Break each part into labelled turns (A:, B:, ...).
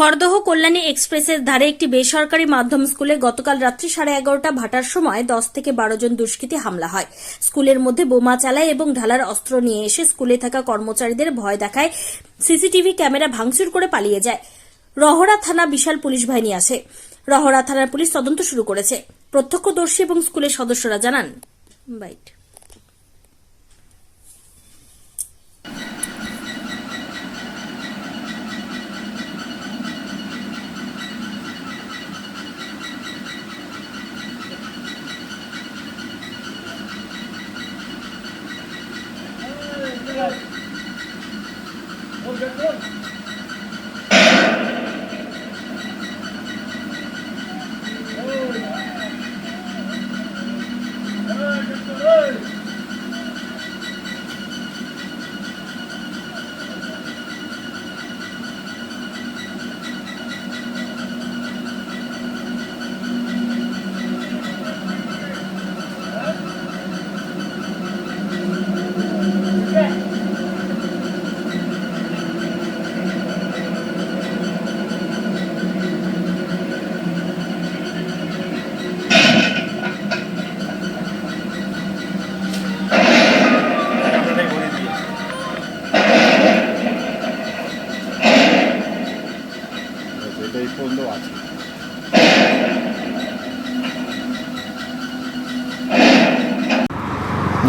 A: খড়দহ কল্যাণী এক্সপ্রেসের ধারে একটি বেসরকারি মাধ্যম স্কুলে গতকাল রাত্রি সাড়ে এগারোটা ভাটার সময় দশ থেকে বারো জন দুষ্কৃতী হামলা হয়। স্কুলের মধ্যে বোমা চালায় এবং ঢালার অস্ত্র নিয়ে এসে স্কুলে থাকা কর্মচারীদের ভয় দেখায়, সিসিটিভি ক্যামেরা ভাঙচুর করে পালিয়ে যায়। রহরা থানা বিশাল পুলিশ বাহিনী আছে। রহরা থানার পুলিশ তদন্ত শুরু করেছে। প্রত্যক্ষদর্শী এবং স্কুলের সদস্যরা জানান। বাইট।
B: good, good.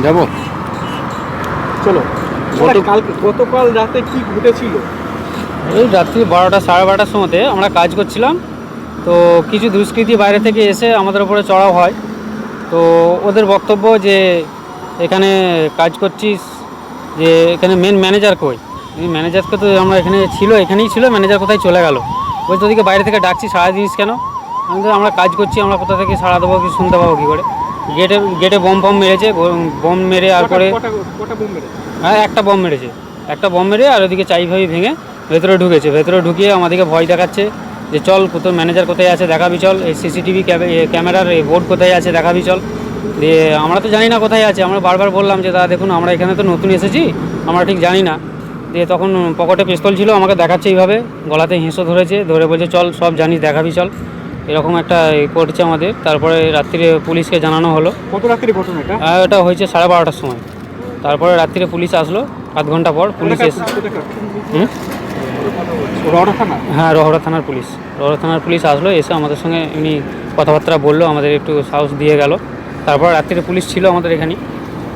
B: যাব?
C: চলো। কালকে গতকাল রাতে কি ঘটেছিল?
D: এই রাত্রি বারোটা সাড়ে বারোটার সময়তে আমরা কাজ করছিলাম। তো কিছু দুষ্কৃতী বাইরে থেকে এসে আমাদের উপরে চড়াও হয়। তো ওদের বক্তব্য যে এখানে কাজ করছিস যে এখানে মেন ম্যানেজার কই? ম্যানেজারকে তো আমরা এখানে ছিল এখানেই ছিল ম্যানেজার কোথায় চলে গেল? বলছে ওদিকে বাইরে থেকে ডাকছি সারা দিস কেন? আমরা কাজ করছি আমরা কোথা থেকে সাড়া দেবো কি শুনতে পাবো কী করে? গেটে গেটে বম ফম মেরেছে বম মেরে আর
C: বোম
D: হ্যাঁ একটা বম মেরেছে। একটা বম মেরে আর ওদিকে চাই ফাই ভেঙে ভেতরে ঢুকেছে। ভেতরে ঢুকিয়ে আমাদেরকে ভয় দেখাচ্ছে যে চল কোথাও ম্যানেজার কোথায় আছে দেখাবি চল এই সিসিটিভি ক্যামেরার এই বোর্ড কোথায় আছে দেখাবি চল। দিয়ে আমরা তো জানি না কোথায় আছে আমরা বারবার বললাম যে দাদা দেখুন আমরা এখানে তো নতুন এসেছি আমরা ঠিক জানি না। দিয়ে তখন পকেটে পিস্তল ছিল আমাকে দেখাচ্ছে এইভাবে গলাতে হেঁসো ধরেছে ধরে বলছে চল সব জানিস দেখাবি চল। এরকম একটা করছে আমাদের। তারপরে রাত্রিরে পুলিশকে জানানো হলো।
C: কত রাত্রি ঘটনা এটা?
D: হয়েছে সাড়ে বারোটার সময়। তারপরে রাত্রিরে পুলিশ আসলো আধ ঘণ্টা পর পুলিশ এসে হুম?
C: থানা?
D: হ্যাঁ রহরা থানার পুলিশ। রহরা থানার পুলিশ আসলো এসে আমাদের সঙ্গে এমনি কথাবার্তা বলল আমাদের একটু সাহস দিয়ে গেল। তারপর রাত্রিরে পুলিশ ছিল আমাদের এখানে।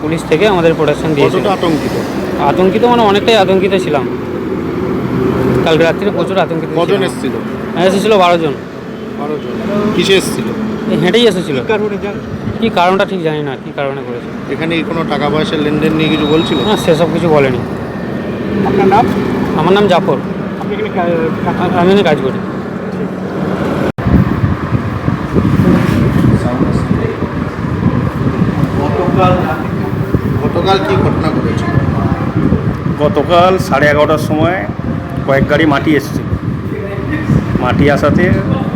D: পুলিশ থেকে আমাদের প্রোটেকশন দিয়েছিল
B: আতঙ্কিত?
D: আতঙ্কিত মানে অনেকটাই আতঙ্কিত ছিলাম। কালকে রাত্রিরে প্রচুর আতঙ্কিত
B: কজন। এসেছিল?
D: হ্যাঁ এসেছিল বারো জন।
B: কিসে এসেছিল?
D: এই হেঁটেই এসেছিল। কী কারণটা ঠিক জানি না কী কারণে করেছে?
B: এখানে কোনো টাকা পয়সার লেনদেন নিয়ে কিছু বলছিল?
D: না সেসব কিছু বলেনি।
C: আপনার নাম?
D: আমার নাম জাফর।
C: আপনি এখানে কাজ
D: আমি এখানে কাজ করি।
B: গতকাল কি ঘটনা ঘটেছিল
E: গতকাল সাড়ে এগারোটার সময় কয়েক গাড়ি মাটি এসেছিল। মাটি আসাতে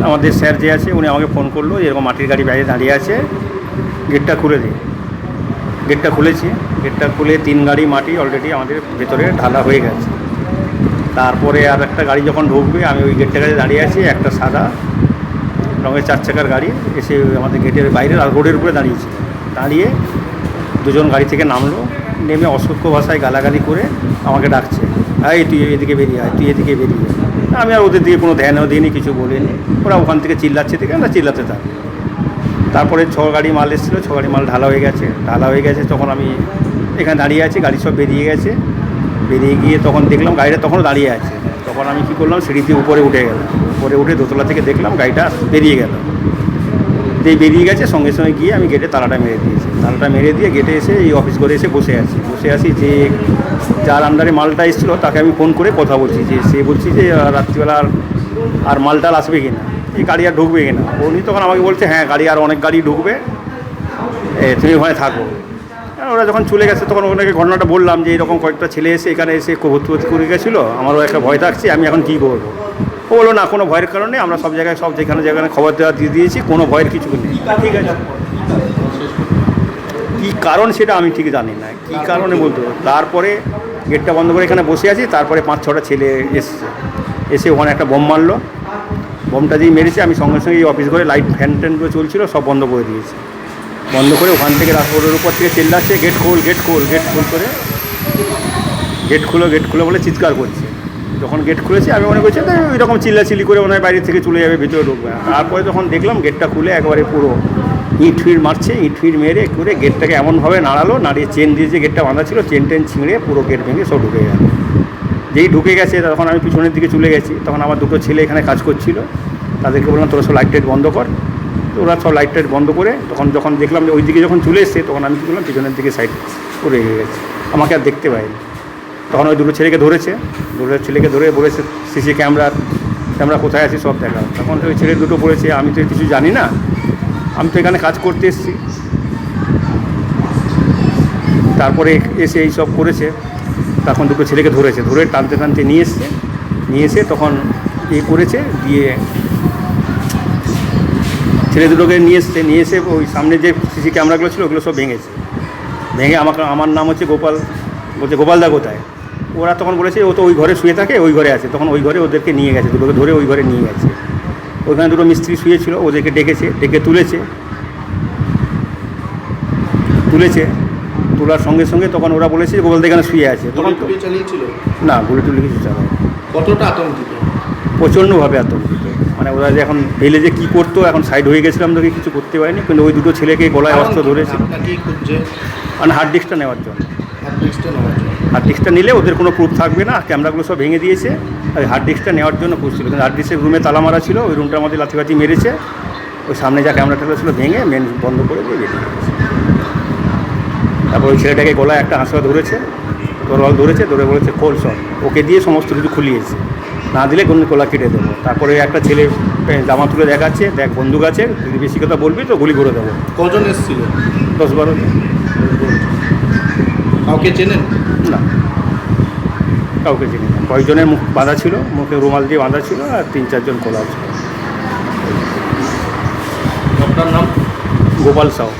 E: আমাদের স্যার যে আছে, উনি আমাকে ফোন করল এরকম মাটির গাড়ি বাইরে দাঁড়িয়ে আছে গেটটা খুলে দিই গেটটা খুলেছি। গেটটা খুলে তিন গাড়ি মাটি অলরেডি আমাদের ভেতরে ঢালা হয়ে গেছে। তারপরে আর একটা গাড়ি যখন ঢুকবে, আমি ওই গেটটা কাছে দাঁড়িয়ে আছি, একটা সাদা রঙের চার চাকার গাড়ি এসে আমাদের গেটের বাইরে আর রোডের উপরে দাঁড়িয়েছে। দাঁড়িয়ে দুজন গাড়ি থেকে নামলো, নেমে অসভ্য ভাষায় গালাগালি করে আমাকে ডাকছে, এই, তুই এদিকে বেরিয়ে আয়, তুই এদিকে বেরিয়ে। আমি আর ওদের দিকে কোনো ধ্যানও দিইনি, কিছু বলিনি। ওরা ওখান থেকে চিল্লাচ্ছে থেকে আমরা চিল্লাতে থাকি। তারপরে ছ গাড়ি মাল এসেছিল, ছ গাড়ি মাল ঢালা হয়ে গেছে। ঢালা হয়ে গেছে, তখন আমি এখানে দাঁড়িয়ে আছি, গাড়ি সব বেরিয়ে গেছে। বেরিয়ে গিয়ে তখন দেখলাম গাড়িটা তখনও দাঁড়িয়ে আছে। তখন আমি কী করলাম সিঁড়িতে উপরে উঠে গেলাম উপরে উঠে দোতলা থেকে দেখলাম গাড়িটা বেরিয়ে গেল। দিয়ে বেরিয়ে গেছে, সঙ্গে সঙ্গে গিয়ে আমি গেটে তালাটা মেরে দিয়েছি। তালাটা মেরে দিয়ে গেটে এসে এই অফিস করে এসে বসে আছি। বসে আছি যে যার আন্ডারে মালটা এসেছিল, তাকে আমি ফোন করে কথা বলছি যে, সে বলছি যে রাত্রিবেলা আর আর মালটাল আসবে কিনা? এই গাড়ি আর ঢুকবে কিনা? উনি তখন আমাকে বলছে হ্যাঁ গাড়ি আর অনেক গাড়ি ঢুকবে। তুমি ওখানে থাকো। ওরা যখন চলে গেছে, তখন ওনাকে ঘটনাটা বললাম যে, এরকম কয়েকটা ছেলে এসে এখানে এসে ভর্তি করে গেছিল। আমারও একটা ভয় থাকছে, আমি এখন কী করব? ও বলল না কোনো ভয়ের কারণে আমরা সব জায়গায় সব যেখানে যেখানে খবর দেওয়া দিয়ে দিয়েছি কোনো ভয়ের কিছু নেই। ঠিক আছে। কী কারণ সেটা আমি ঠিক জানি না। কী কারণে বলতে তারপরে গেটটা বন্ধ করে এখানে বসে আছি তারপরে পাঁচ ছটা ছেলে এসছে। এসে ওখানে একটা বোম মারলো। বোমটা যেই মেরেছে আমি সঙ্গে সঙ্গে এই অফিস ঘরে লাইট ফ্যান ট্যানগুলো চলছিল সব বন্ধ করে দিয়েছি। বন্ধ করে ওখান থেকে রাস্তার উপর থেকে চেল্লাচ্ছে গেট খোল গেট খোল গেট খোল করে। গেট খুলো গেট খুলো বলে চিৎকার করছে। যখন গেট খুলেছি, আমি মনে করছি এরকম চিল্লাচিল্লি করে মনে হয় বাইরে থেকে চলে যাবে, ভিতরে ঢুকবে তারপরে যখন দেখলাম গেটটা খুলে একবারে পুরো ইট ফিট মারছে, ইট ফিট মেরে করে গেটটাকে এমনভাবে নাড়ালো, নাড়িয়ে চেন দিয়ে যে গেটটা বাঁধা ছিল চেন টেন ছিঁড়ে পুরো গেট ভেঙে সব ঢুকে গেল যেই ঢুকে গেছে, তখন আমি পিছনের দিকে চলে গেছি, তখন আমার দুটো ছেলে এখানে কাজ করছিল। তাদেরকে বললাম, তোরা সব লাইট টাইট বন্ধ কর। তো ওরা সব লাইট টাইট বন্ধ করে তখন যখন দেখলাম যে ওই দিকে যখন চলে এসছে, তখন আমি কী করলাম, পিছনের দিকে সাইড করে গেছি। আমাকে আর দেখতে পাইনি তখন ওই দুটো ছেলেকে ধরেছে, দুটো ছেলেকে ধরে বলেছে, সিসি ক্যামেরার ক্যামেরা কোথায় আছে সব দেখা তখন ওই ছেলে দুটো বলেছে, আমি তো কিছু জানি না, আমি তো এখানে কাজ করতে এসেছি। তারপরে এসে এই সব করেছে, তখন দুটো ছেলেকে ধরেছে, ধরে টানতে টানতে নিয়ে এসছে, নিয়ে এসে তখন এ করেছে, দিয়ে ছেলে দুটোকে নিয়ে এসছে, নিয়ে এসে ওই সামনে যে সিসি ক্যামেরাগুলো ছিল, ওগুলো সব ভেঙেছে। ভেঙে আমাকে, আমার নাম হচ্ছে গোপাল, বলছে গোপালদা কোথায়? ওরা তখন বলেছে ও তো ওই ঘরে শুয়ে থাকে ওই ঘরে আছে। তখন ওই ঘরে ওদেরকে নিয়ে গেছে দুটোকে ধরে ওই ঘরে নিয়ে গেছে। ওইখানে দুটো মিস্ত্রি শুয়েছিল ওদেরকে ডেকেছে ডেকে তুলেছে। তুলেছে তোলার সঙ্গে সঙ্গে তখন ওরা বলেছে যে গোপালদা এখানে শুয়ে আছে। তখন না গুলি টুলি কিছু চালায়
B: কতটা আতঙ্কিত?
E: প্রচণ্ডভাবে আতঙ্কিত। মানে ওরা যে এখন পেলে যে কী করতো এখন সাইড হয়ে গেছিলাম তোকে কিছু করতে পারিনি কিন্তু ওই দুটো ছেলেকে গলায় অস্ত্র ধরেছে। মানে হার্ড ডিস্কটা নেওয়ার জন্য। হার্ড ডিস্কটা নিলে ওদের কোনো প্রুফ থাকবে না ক্যামেরাগুলো সব ভেঙে দিয়েছে। ওই হার্ড ডিস্কটা নেওয়ার জন্য খুঁজছিল কিন্তু হার্ড ডিস্কের রুমে তালা মারা ছিল ওই রুমটার মধ্যে লাথিবাতি মেরেছে। ওই সামনে যা ক্যামেরা ট্যামেরা ছিল ভেঙে মেন বন্ধ করে দিয়ে বেরিয়ে তারপর ওই ছেলেটাকে গলায় একটা হাঁসুয়া ধরেছে তরোয়াল ধরেছে ধরে বলেছে খোল সব। ওকে দিয়ে সমস্ত কিছু খুলিয়েছে। না দিলে কোনো গলা কেটে দেবো। তারপরে একটা ছেলে জামা তুলে দেখাচ্ছে দেখ বন্দুক আছে যদি বেশি কথা বলবি তো গুলি করে দেবো।
B: কজন এসেছিল?
E: দশ বারো জন।
B: কাউকে চেনেন?
E: না। কাউকে চিনি না। কয়েকজনের মুখ বাঁধা ছিল মুখে রুমাল দিয়ে বাঁধা ছিল আর তিন চারজন খোলা ছিল।
B: আপনার নাম?
E: গোপাল সাউ।